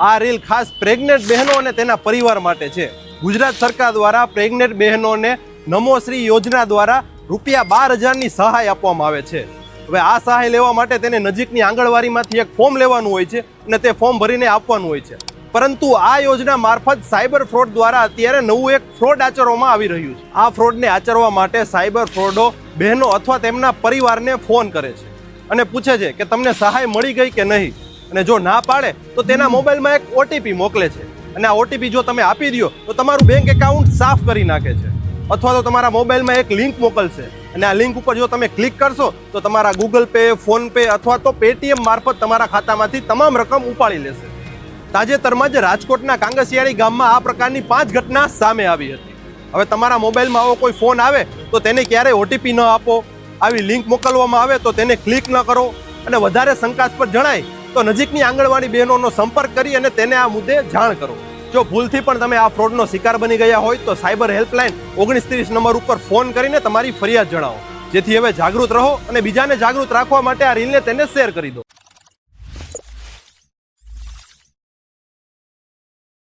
આ રીલ ખાસ પ્રેગ્નેન્ટ બહેનો અને તેના પરિવાર માટે છે. ગુજરાત સરકાર દ્વારા પ્રેગ્નેન્ટ બહેનોને નમોશ્રી યોજના દ્વારા રૂપિયા બાર હજારની સહાય આપવામાં આવે છે. હવે આ સહાય લેવા માટે તેને નજીકની આંગણવાડીમાંથી એક ફોર્મ લેવાનું હોય છે અને તે ફોર્મ ભરીને આપવાનું હોય છે. પરંતુ આ યોજના મારફત સાયબર ફ્રોડ દ્વારા અત્યારે નવું એક ફ્રોડ આચરવામાં આવી રહ્યું છે. આ ફ્રોડને આચરવા માટે સાયબર ફ્રોડો બહેનો અથવા તેમના પરિવારને ફોન કરે છે અને પૂછે છે કે તમને સહાય મળી ગઈ કે નહીં? અને જો ના પાડે, તો તેના મોબાઈલમાં એક ઓટીપી મોકલે છે. અને આ ઓટીપી જો તમે આપી દો તો તમારું બેંક એકાઉન્ટ સાફ કરી નાખે છે. અથવા તો તમારા મોબાઈલમાં એક લિંક મોકલશે. અને આ લિંક ઉપર જો તમે ક્લિક કરશો, તો તમારા ગૂગલ પે ફોનપે અથવા તો પેટીએમ મારફત તમારા ખાતામાંથી તમામ રકમ ઉપાડી લેશે. તાજેતરમાં જ રાજકોટના કાંગસિયાળી ગામમાં આ પ્રકારની પાંચ ઘટના સામે આવી હતી. હવે તમારા મોબાઈલમાં આવો કોઈ ફોન આવે, તો તેને ક્યારેય ઓટીપી ન આપો. આવી લિંક મોકલવામાં આવે, તો તેને ક્લિક ન કરો. અને વધારે શંકાસ્પદ જણાય તો નજીકની આંગણવાડી બહેનોનો સંપર્ક કરી અને તેને આ મુદ્દે જાણ કરો. જો ભૂલથી પણ તમે આ ફ્રોડનો શિકાર બની ગયા હોય તો સાયબર હેલ્પલાઇન ઓગણીસ ત્રીસ નંબર ઉપર ફોન કરીને તમારી ફરિયાદ જણાવો. જેથી હવે જાગૃત રહો અને બીજાને જાગૃત રાખવા માટે આ રીલને તેને શેર કરી દો.